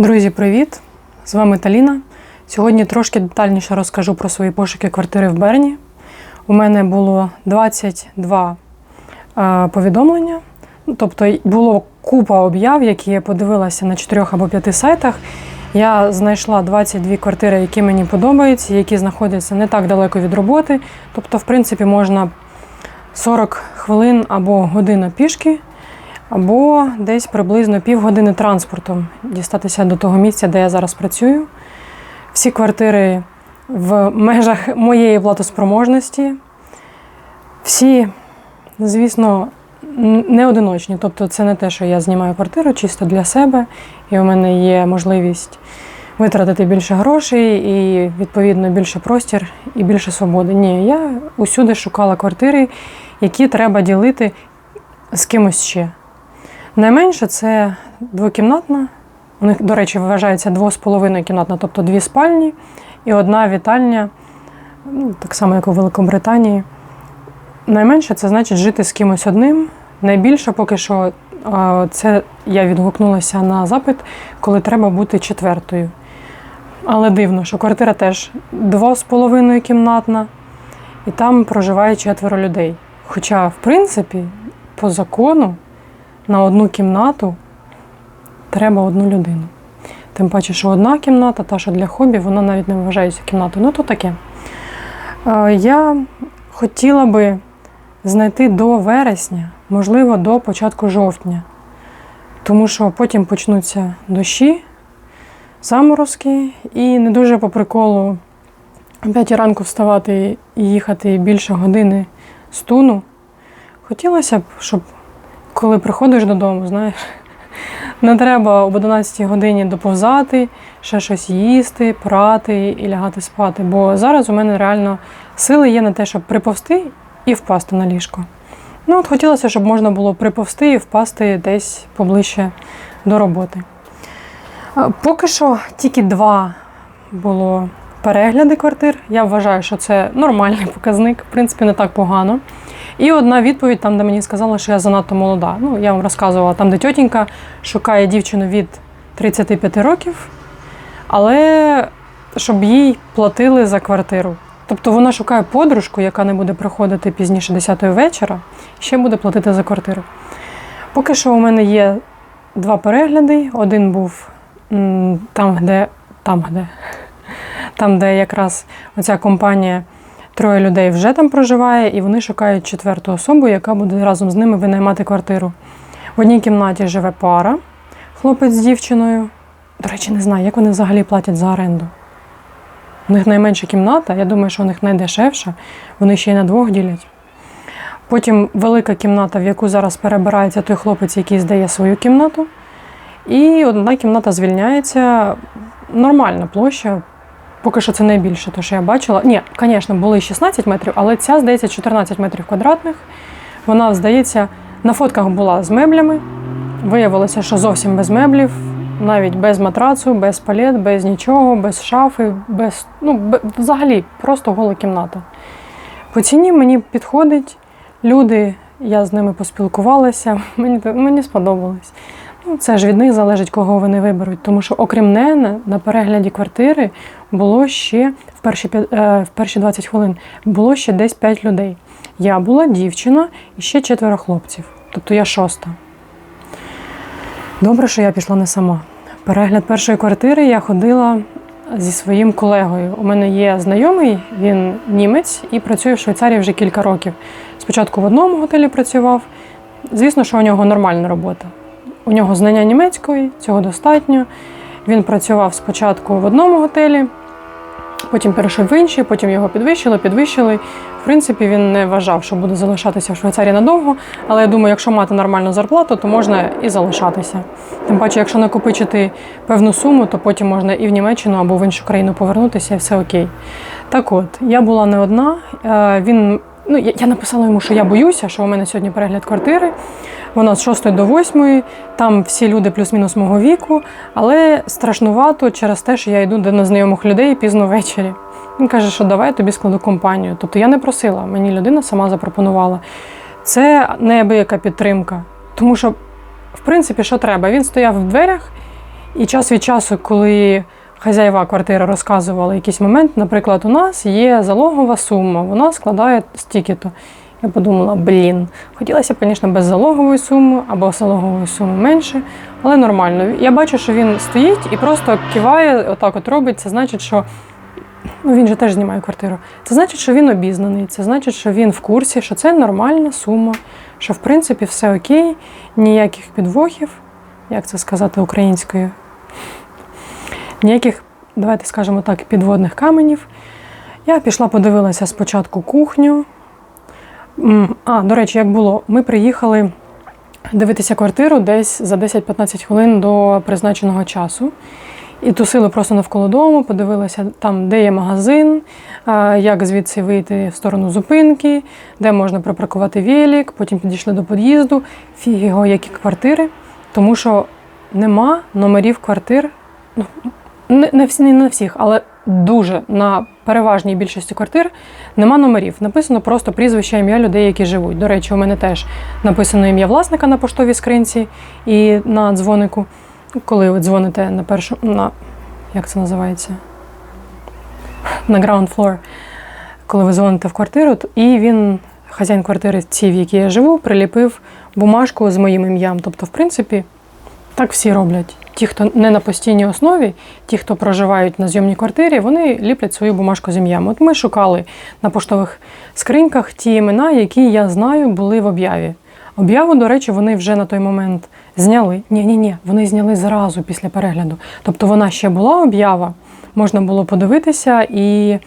Друзі, привіт! З вами Таліна. Сьогодні трошки детальніше розкажу про свої пошуки квартири в Берні. У мене було 22 е, повідомлення, Ну, тобто було купа об'яв, які я подивилася на 4 або 5 сайтах. Я знайшла 22 квартири, які мені подобаються, які знаходяться не так далеко від роботи. Тобто, в принципі, можна 40 хвилин або година пішки або десь приблизно півгодини транспортом дістатися до того місця, де я зараз працюю. Всі квартири в межах моєї платоспроможності. Всі, звісно, не одиночні. Тобто, це не те, що я знімаю квартиру чисто для себе, і у мене є можливість витратити більше грошей і, відповідно, більше простір і більше свободи. Ні, я усюди шукала квартири, які треба ділити з кимось ще. Найменше це двокімнатна. У них, до речі, вважається двосполовиною кімнатна, тобто дві спальні і одна вітальня, ну, так само, як у Великобританії. Найменше це значить жити з кимось одним. Найбільше поки що це я відгукнулася на запит, коли треба бути четвертою. Але дивно, що квартира теж двосполовиною кімнатна, і там проживає четверо людей. Хоча, в принципі, по закону на одну кімнату треба одну людину. Тим паче, що одна кімната, та що для хобі, вона навіть не вважається кімнатою. Ну, то таке. Е, Я хотіла би знайти до вересня, можливо, до початку жовтня. Тому що потім почнуться дощі, заморозки, і не дуже по приколу о 5 ранку вставати і їхати більше години з туну. Хотілося б, щоб коли приходиш додому, знаєш, не треба об 11 годині доповзати, ще щось їсти, прати і лягати спати. Бо зараз у мене реально сили є на те, щоб приповзти і впасти на ліжко. Ну, от хотілося, щоб можна було приповзти і впасти десь поближче до роботи. Е, Поки що тільки два було перегляди квартир. Я вважаю, що це нормальний показник, в принципі, не так погано. І одна відповідь, там, де мені сказали, що я занадто молода. Ну, я вам розказувала, там, де тьотінька шукає дівчину від 35 років, але щоб їй платили за квартиру. Тобто вона шукає подружку, яка не буде приходити пізніше 10-ї вечора, ще буде платити за квартиру. Поки що у мене є два перегляди. Один був там, де, там, де, там, де якраз оця компанія троє людей вже там проживає, і вони шукають четверту особу, яка буде разом з ними винаймати квартиру. В одній кімнаті живе пара, хлопець з дівчиною. До речі, не знаю, як вони взагалі платять за оренду. У них найменша кімната, я думаю, що у них найдешевша, вони ще й на двох ділять. Потім велика кімната, в яку зараз перебирається той хлопець, який здає свою кімнату. І одна кімната звільняється. Нормальна площа. Поки що це найбільше, те, що я бачила. Ні, звісно, були 16 метрів, але ця, здається, 14 метрів квадратних. Вона, здається, на фотках була з меблями. Виявилося, що зовсім без меблів, навіть без матрацу, без палет, без нічого, без шафи, без, ну, взагалі просто гола кімната. По ціні мені підходить. Люди, я з ними поспілкувалася, мені, мені сподобалось. Ну, це ж від них залежить, кого вони виберуть. Тому що, окрім мене, на перегляді квартири було ще в перші, е, в перші 20 хвилин було ще десь 5 людей. Я була дівчина і ще четверо хлопців. Тобто я шоста. Добре, що я пішла не сама. Перегляд першої квартири я ходила зі своїм колегою. У мене є знайомий, він німець і працює в Швейцарії вже кілька років. Спочатку в одному готелі працював. Звісно, що у нього нормальна робота. У нього знання німецької, цього достатньо. Він працював спочатку в одному готелі, потім перейшов в інший, потім його підвищили, підвищили. В принципі, він не вважав, що буде залишатися в Швейцарії надовго, але я думаю, якщо мати нормальну зарплату, то можна і залишатися. Тим паче, якщо накопичити певну суму, то потім можна і в Німеччину або в іншу країну повернутися, і все окей. Так от, я була не одна. Е, Він, ну, я я написала йому, що я боюся, що у мене сьогодні перегляд квартири. Вона з 6 до 8, там всі люди плюс-мінус мого віку, але страшнувато через те, що я йду до незнайомих людей пізно ввечері. Він каже, що давай тобі складу компанію. Тобто я не просила, мені людина сама запропонувала. Це неабияка підтримка. Тому що, в принципі, що треба? Він стояв в дверях І час від часу, коли хазяєва квартири розказували якийсь момент, наприклад, у нас є залогова сума, вона складає стільки-то. Я подумала, блін, хотілося б, звісно, без залогової суми або залогової суми менше, але нормально. Я бачу, що він стоїть і просто киває, отак от робить. Це значить, що ну, він же теж знімає квартиру. Це значить, що він обізнаний, це значить, що він в курсі, що це нормальна сума, що в принципі все окей, ніяких підвохів, як це сказати українською, ніяких, давайте скажемо так, підводних каменів. Я пішла, подивилася спочатку кухню. А, до речі, як було, ми приїхали дивитися квартиру десь за 10-15 хвилин до призначеного часу. І тусили просто навколо дому, подивилися там, де є магазин, як звідси вийти в сторону зупинки, де можна припаркувати велик, потім підійшли до під'їзду, фіг які квартири, тому що нема номерів квартир. Ну, не, не, не на всіх, але дуже на переважній більшості квартир нема номерів. Написано просто прізвище ім'я людей, які живуть. До речі, у мене теж написано ім'я власника на поштовій скринці і на дзвонику. Коли ви дзвоните на першу, на як це називається? На ground floor, коли ви дзвоните в квартиру, і він, хазяїн квартири, ці, в якій я живу, приліпив бумажку з моїм ім'ям. Тобто, в принципі, так всі роблять. Ті, хто не на постійній основі, ті, хто проживають на зйомній квартирі, вони ліплять свою бумажку з ім'ям. От ми шукали на поштових скриньках ті імена, які я знаю, були в об'яві. Об'яву, до речі, вони вже на той момент зняли. Ні, ні, ні, вони зняли зразу після перегляду. Тобто вона ще була об'ява, можна було подивитися і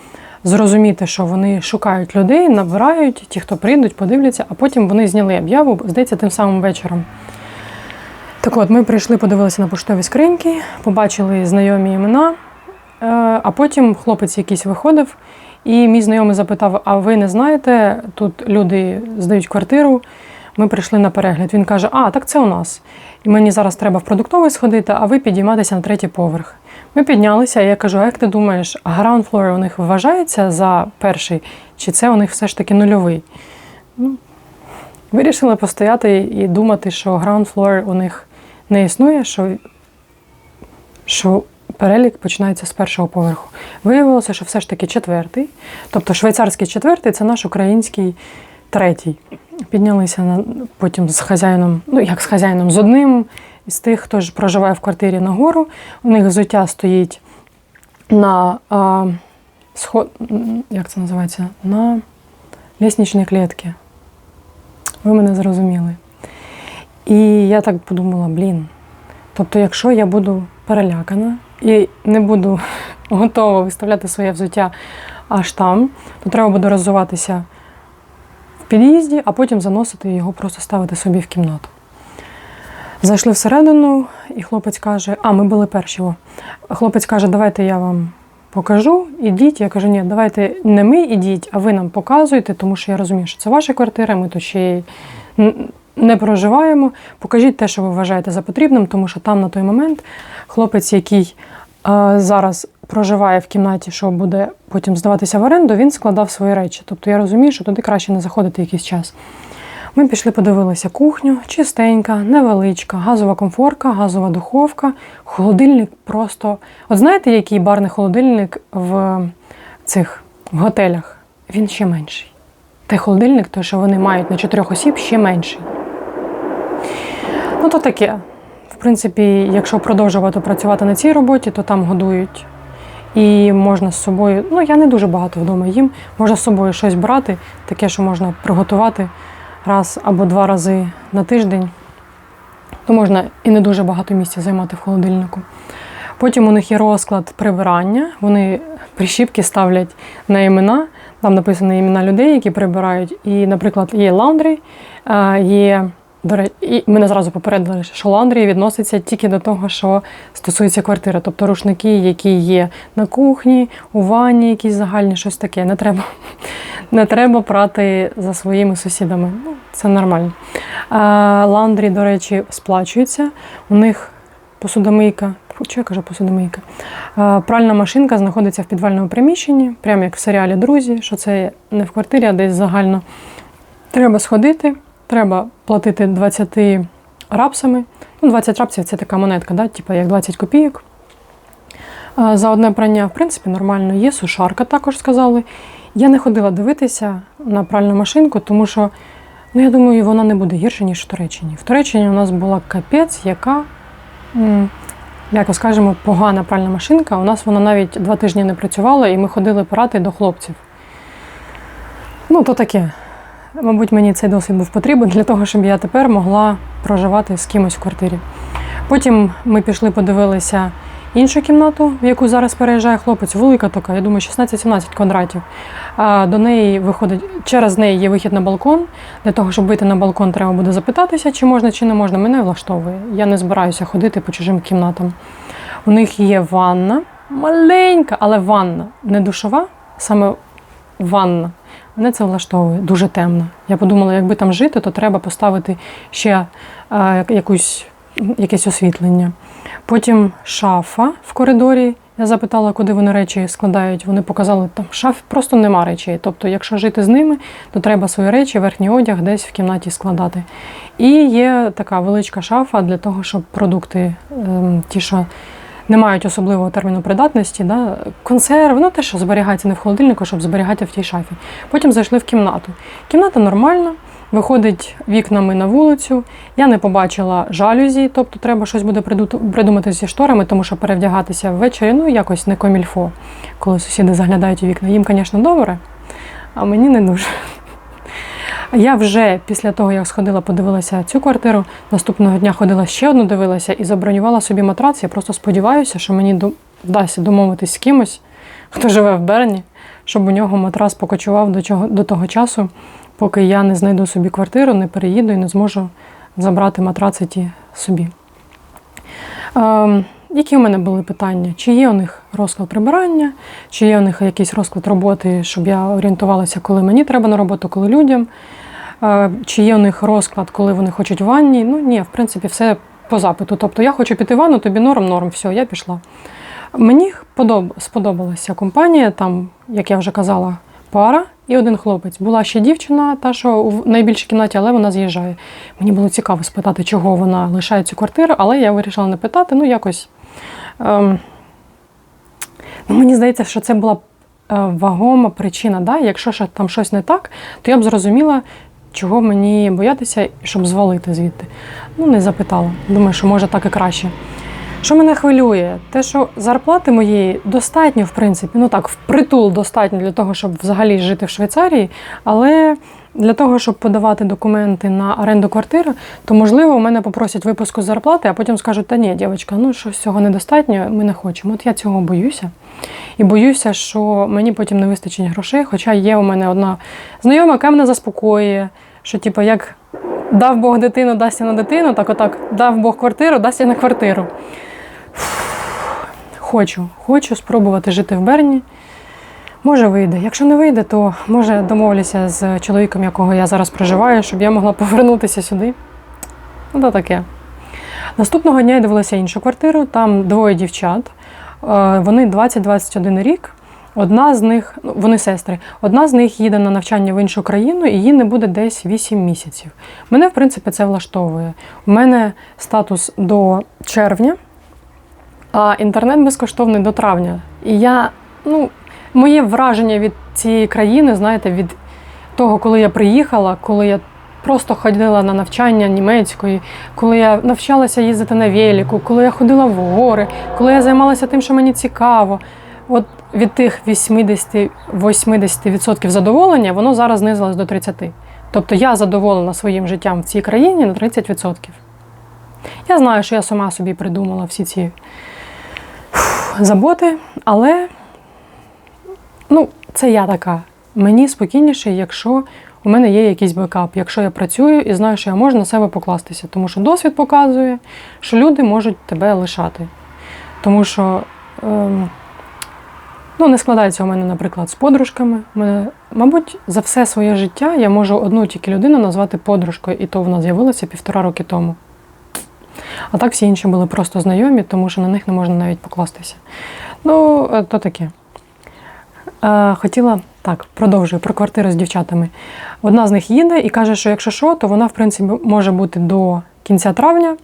зрозуміти, що вони шукають людей, набирають, ті, хто прийдуть, подивляться, а потім вони зняли об'яву, здається, тим самим вечором. Так от, ми прийшли, подивилися на поштові скриньки, побачили знайомі імена, е, а потім хлопець якийсь виходив, і мій знайомий запитав: А ви не знаєте, тут люди здають квартиру. Ми прийшли на перегляд. Він каже: А, так це у нас. І мені зараз треба в продуктовий сходити, а ви підійматися на третій поверх. Ми піднялися, і я кажу: а як ти думаєш, ground floor у них вважається за перший, чи це у них все ж таки нульовий? Ну, Вирішили постояти і думати, що ground floor у них не існує, що, що перелік починається з першого поверху. Виявилося, що все ж таки четвертий. Тобто швейцарський четвертий це наш український третій. Піднялися на, потім з хазяїном, ну як з хазяїном, з одним із тих, хто ж проживає в квартирі нагору. У них взуття стоїть на а, сход, як це називається? На лісничній клітці. Ви мене зрозуміли. І я так подумала, блін. Тобто, якщо я буду перелякана і не буду готова виставляти своє взуття аж там, то треба буде роззуватися в під'їзді, а потім заносити його, просто ставити собі в кімнату. Зайшли всередину, і хлопець каже: А, ми були перші. Хлопець каже, давайте я вам покажу, ідіть. Я кажу, ні, давайте не ми ідіть, а ви нам показуєте, тому що я розумію, що це ваша квартира, ми тут ще не проживаємо. Покажіть те, що ви вважаєте за потрібним, тому що там на той момент хлопець, який е, зараз проживає в кімнаті, що буде потім здаватися в оренду, він складав свої речі. Тобто я розумію, що туди краще не заходити якийсь час. Ми пішли, подивилися кухню, чистенька, невеличка, газова комфорка, газова духовка, холодильник просто. От знаєте, який барний холодильник в цих в готелях? Він ще менший. Той холодильник, той, що вони мають на чотирьох осіб, ще менший. Ну, то таке. В принципі, якщо продовжувати працювати на цій роботі, то там годують. І можна з собою, ну я не дуже багато вдома їм, можна з собою щось брати, таке, що можна приготувати раз або два рази на тиждень, то можна і не дуже багато місця займати в холодильнику. Потім у них є розклад прибирання. Вони прищіпки ставлять на імена. Там написано імена людей, які прибирають. І, наприклад, є лаундрі, є. До речі, і мене зразу попередили, що лаундрі відноситься тільки до того, що стосується квартири. Тобто рушники, які є на кухні, у ванні, якісь загальні, щось таке. Не треба, не треба прати за своїми сусідами. Ну, це нормально. А, лаундрі, до речі, сплачується. У них посудомийка. Що я кажу посудомийка? А, Пральна машинка знаходиться в підвальному приміщенні, прямо як в серіалі Друзі, що це не в квартирі, а десь загально. Треба сходити, треба платити 20 рапсами, Ну, 20 рапців це така монетка, да? типу як 20 копійок. За одне прання, в принципі, нормально є. Сушарка також сказали. Я не ходила дивитися на пральну машинку, тому що, ну я думаю, вона не буде гірше, ніж в Туреччині. В Туреччині у нас була капець, яка, м'яко скажемо, погана пральна машинка. У нас вона навіть два тижні не працювала, і ми ходили порати до хлопців. Ну, то таке. Мабуть, мені цей досвід був потрібен для того, щоб я тепер могла проживати з кимось в квартирі. Потім ми пішли, подивилися іншу кімнату, в яку зараз переїжджає хлопець, велика така, я думаю, 16-17 квадратів. А до неї виходить, через неї є вихід на балкон. Для того, щоб вийти на балкон, треба буде запитатися, чи можна, чи не можна. Мене влаштовує. Я не збираюся ходити по чужим кімнатам. У них є ванна, маленька, але ванна, не душова, саме ванна. Мене це влаштовує дуже темно. Я подумала, якби там жити, то треба поставити ще е, якусь, якесь освітлення. Потім шафа в коридорі. Я запитала, куди вони речі складають. Вони показали, там шаф просто нема речей. Тобто, якщо жити з ними, то треба свої речі, верхній одяг десь в кімнаті складати. І є така величка шафа для того, щоб продукти, ем, ті, що не мають особливого терміну придатності, да, консерви, ну те, що зберігається не в холодильнику, щоб зберігати в тій шафі. Потім зайшли в кімнату. Кімната нормальна, виходить вікнами на вулицю. Я не побачила жалюзі, тобто треба щось буде приду- придумати зі шторами, тому що перевдягатися ввечері ну якось не комільфо, коли сусіди заглядають у вікна. Їм, звісно, добре, а мені не дуже. Я вже після того, як сходила, подивилася цю квартиру, наступного дня ходила ще одну, дивилася і забронювала собі матрац. Я просто сподіваюся, що мені вдасться домовитись з кимось, хто живе в Берні, щоб у нього матрас покочував до, чого, до того часу, поки я не знайду собі квартиру, не переїду і не зможу забрати матраци ті собі. Ем, які у мене були питання? Чи є у них розклад прибирання, чи є у них якийсь розклад роботи, щоб я орієнтувалася, коли мені треба на роботу, коли людям. Чи є у них розклад, коли вони хочуть ванні? Ну ні, в принципі, все по запиту. Тобто я хочу піти в ванну, тобі норм, норм, все, я пішла. Мені подоб... сподобалася компанія, там, як я вже казала, пара і один хлопець. Була ще дівчина, та, що в найбільшій кімнаті, але вона з'їжджає. Мені було цікаво спитати, чого вона лишає цю квартиру, але я вирішила не питати, ну якось. Ем... Ну, мені здається, що це була е, вагома причина. Да? Якщо там щось не так, то я б зрозуміла, чого мені боятися, щоб звалити звідти. Ну, не запитала. Думаю, що може так і краще. Що мене хвилює? Те, що зарплати моєї достатньо, в принципі, ну так, впритул достатньо для того, щоб взагалі жити в Швейцарії, але для того, щоб подавати документи на оренду квартири, то можливо у мене попросять випуску зарплати, а потім скажуть, та ні, дівчинка, ну щось цього недостатньо, ми не хочемо. От я цього боюся. І боюся, що мені потім не вистачить грошей. Хоча є у мене одна знайома, яка мене заспокоює, що типу, як дав Бог дитину, дасть на дитину, так отак, дав Бог квартиру, дасть на квартиру. Хочу, хочу спробувати жити в Берні. Може, вийде. Якщо не вийде, то може домовлюся з чоловіком, якого я зараз проживаю, щоб я могла повернутися сюди. Ну, то таке. Наступного дня я дивилася іншу квартиру, там двоє дівчат. Е, Вони 20-21 рік. Одна з них, ну, вони сестри, одна з них їде на навчання в іншу країну і їй не буде десь 8 місяців. Мене, в принципі, це влаштовує. У мене статус до червня, а інтернет безкоштовний до травня. І я, ну, моє враження від цієї країни, знаєте, від того, коли я приїхала, коли я просто ходила на навчання німецької, коли я навчалася їздити на велику, коли я ходила в гори, коли я займалася тим, що мені цікаво. От від тих 80-80% задоволення, воно зараз знизилось до 30%. Тобто я задоволена своїм життям в цій країні на 30%. Я знаю, що я сама собі придумала всі ці заботи, але ну, це я така. Мені спокійніше, якщо у мене є якийсь бекап, якщо я працюю і знаю, що я можу на себе покластися. Тому що досвід показує, що люди можуть тебе лишати. Тому що ем, ну, не складається у мене, наприклад, з подружками. Мене, мабуть, за все своє життя я можу одну тільки людину назвати подружкою, і то вона з'явилася півтора роки тому. А так всі інші були просто знайомі, тому що на них не можна навіть покластися. Ну, е, то таке. Е, Хотіла так, продовжую про квартиру з дівчатами. Одна з них їде і каже, що якщо що, то вона, в принципі, може бути до кінця травня.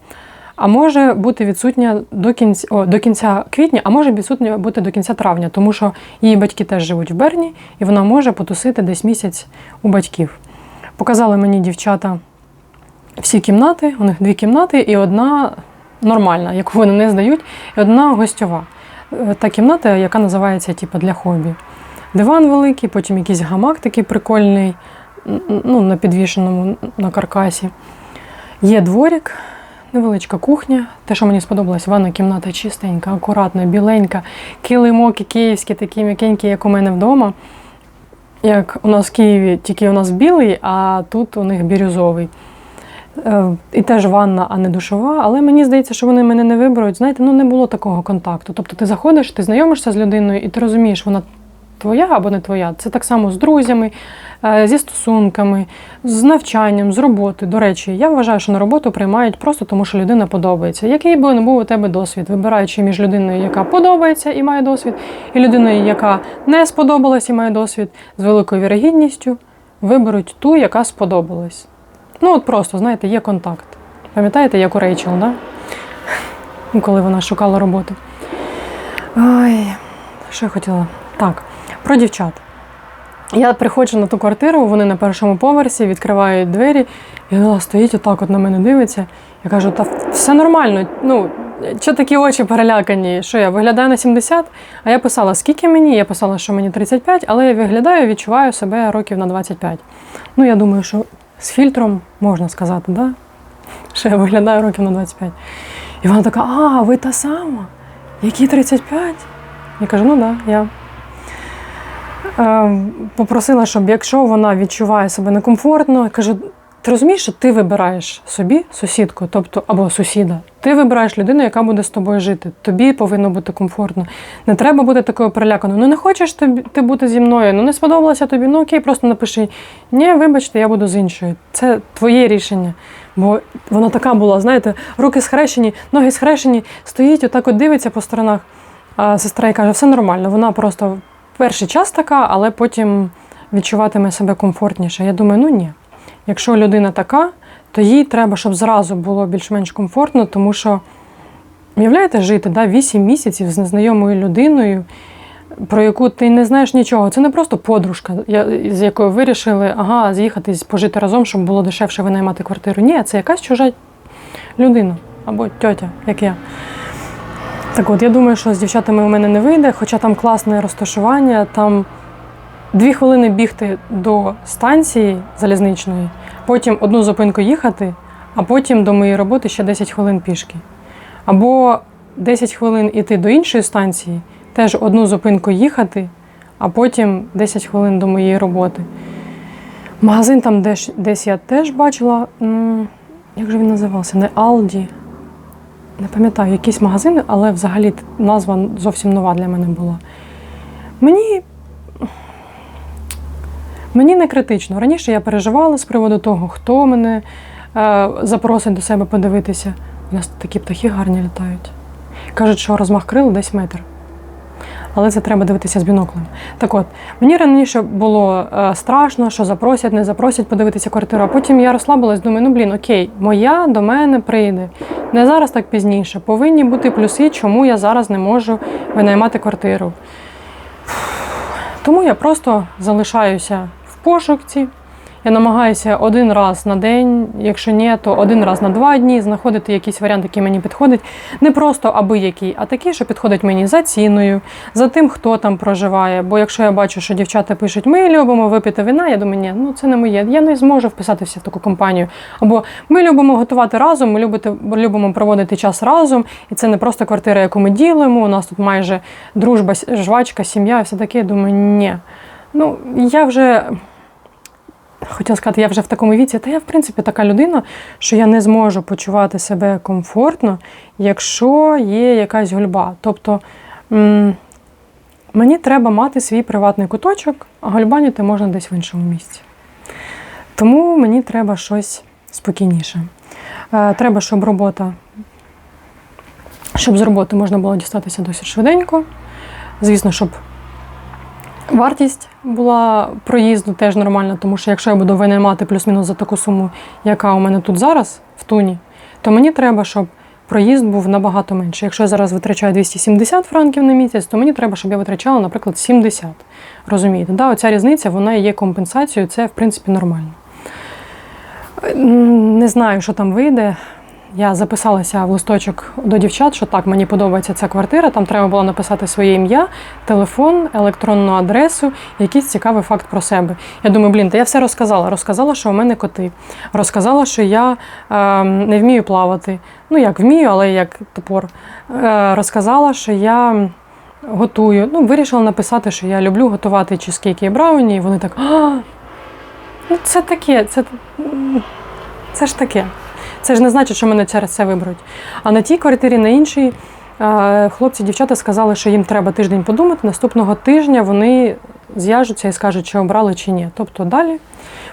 а може бути відсутня до кінця, о, до кінця квітня, а може відсутня бути до кінця травня, тому що її батьки теж живуть в Берні, і вона може потусити десь місяць у батьків. Показали мені дівчата всі кімнати, у них дві кімнати і одна нормальна, яку вони не здають, і одна гостьова. Е, Та кімната, яка називається типу, для хобі. Диван великий, потім якийсь гамак такий прикольний, ну, на підвішеному на каркасі. Є дворик, невеличка кухня. Те, що мені сподобалось, ванна кімната чистенька, акуратна, біленька, килимоки київські, такі м'якенькі, як у мене вдома. Як у нас в Києві, тільки у нас білий, а тут у них бірюзовий. Е, І теж ванна, а не душова. Але мені здається, що вони мене не виберуть. Знаєте, ну не було такого контакту. Тобто ти заходиш, ти знайомишся з людиною, і ти розумієш, вона твоя або не твоя. Це так само з друзями, е, зі стосунками, з навчанням, з роботи. До речі, я вважаю, що на роботу приймають просто тому, що людина подобається. Який би не був у тебе досвід, вибираючи між людиною, яка подобається і має досвід, і людиною, яка не сподобалась і має досвід, з великою вірогідністю виберуть ту, яка сподобалась. Ну, от просто, знаєте, є контакт. Пам'ятаєте, як у Рейчел, да? Коли вона шукала роботу. Ой, що я хотіла? Так, про дівчат. Я приходжу на ту квартиру, вони на першому поверсі відкривають двері, і вона стоїть отак от на мене дивиться. Я кажу, та все нормально. Ну, що такі очі перелякані? Що я виглядаю на 70? А я писала, скільки мені? Я писала, що мені 35, але я виглядаю, відчуваю себе років на 25. Ну, я думаю, що з фільтром можна сказати, да? що я виглядаю років на 25. І вона така: а, ви та сама? Які 35? Я кажу, ну так, да, я. Е, попросила, щоб якщо вона відчуває себе некомфортно, кажу, ти розумієш, що ти вибираєш собі сусідку, тобто або сусіда. Ти вибираєш людину, яка буде з тобою жити. Тобі повинно бути комфортно. Не треба бути такою переляканою. Ну не хочеш тобі ти бути зі мною, ну не сподобалося тобі. Ну окей, просто напиши. Ні, вибачте, я буду з іншою. Це твоє рішення. Бо вона така була, знаєте, руки схрещені, ноги схрещені, стоїть, отак от дивиться по сторонах. А сестра їй каже, все нормально. Вона просто перший час така, але потім відчуватиме себе комфортніше. Я думаю, ну ні. Якщо людина така, то їй треба, щоб зразу було більш-менш комфортно, тому що, уявляєте, жити да, 8 місяців з незнайомою людиною, про яку ти не знаєш нічого. Це не просто подружка, з якою вирішили ага, з'їхати пожити разом, щоб було дешевше винаймати квартиру. Ні, це якась чужа людина або тьотя, як я. Так от, я думаю, що з дівчатами у мене не вийде, хоча там класне розташування, там дві хвилини бігти до станції залізничної, потім одну зупинку їхати, а потім до моєї роботи ще 10 хвилин пішки. Або 10 хвилин іти до іншої станції, теж одну зупинку їхати, а потім 10 хвилин до моєї роботи. Магазин там десь, десь я теж бачила. Як же він називався? Не Алді. Не пам'ятаю, якісь магазини, але взагалі назва зовсім нова для мене була. Мені, мені не критично. Раніше я переживала з приводу того, хто мене е, запросить до себе подивитися. У нас такі птахи гарні літають. Кажуть, що розмах крил десь метр. Але це треба дивитися з біноклем. Так от, мені раніше було е, страшно, що запросять, не запросять подивитися квартиру. А потім я розслабилась, думаю, ну блін, окей, моя до мене прийде. Не зараз, так пізніше. Повинні бути плюси, чому я зараз не можу винаймати квартиру. Тому я просто залишаюся в пошукці. Я намагаюся один раз на день, якщо ні, то один раз на два дні знаходити якийсь варіант, який мені підходить. Не просто аби який, а такий, що підходить мені за ціною, за тим, хто там проживає. Бо якщо я бачу, що дівчата пишуть, ми любимо випити вина, я думаю, ні, ну це не моє. Я не зможу вписатися в таку компанію. Або ми любимо готувати разом, ми любити, любимо проводити час разом, і це не просто квартира, яку ми ділимо. У нас тут майже дружба, жвачка, сім'я, і все таке. Я думаю, ні. Ну, я вже. Хотіла сказати, я вже в такому віці, та я, в принципі, така людина, що я не зможу почувати себе комфортно, якщо є якась гульба. Тобто мені треба мати свій приватний куточок, а гульбаніти можна десь в іншому місці. Тому мені треба щось спокійніше. Е, Треба, щоб робота, щоб з роботи можна було дістатися досить швиденько. Звісно, щоб Вартість була проїзду теж нормальна, тому що якщо я буду винаймати плюс-мінус за таку суму, яка у мене тут зараз, в туні, то мені треба, щоб проїзд був набагато менший. Якщо я зараз витрачаю 270 франків на місяць, то мені треба, щоб я витрачала, наприклад, 70. Розумієте? Да, оця різниця вона є компенсацією, це в принципі нормально. Не знаю, що там вийде. Я записалася в листочок до дівчат, що так, мені подобається ця квартира. Там треба було написати своє ім'я, телефон, електронну адресу, якийсь цікавий факт про себе. Я думаю, блін, та я все розказала. Розказала, що у мене коти. Розказала, що я е, не вмію плавати. Ну, як вмію, але як топор. Е, розказала, що я готую. Ну, вирішила написати, що я люблю готувати чизкейки і брауні. І вони так. А, ну це таке, це, це ж таке. Це ж не значить, що мене через це виберуть. А на тій квартирі, на іншій, е, хлопці, дівчата сказали, що їм треба тиждень подумати. Наступного тижня вони зв'яжуться і скажуть, чи обрали чи ні. Тобто далі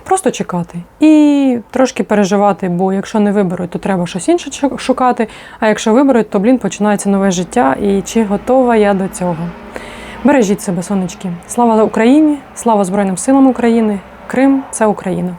просто чекати і трошки переживати, бо якщо не виберуть, то треба щось інше шукати. А якщо виберуть, то блін починається нове життя. І чи готова я до цього? Бережіть себе, сонечки. Слава Україні! Слава Збройним силам України! Крим це Україна!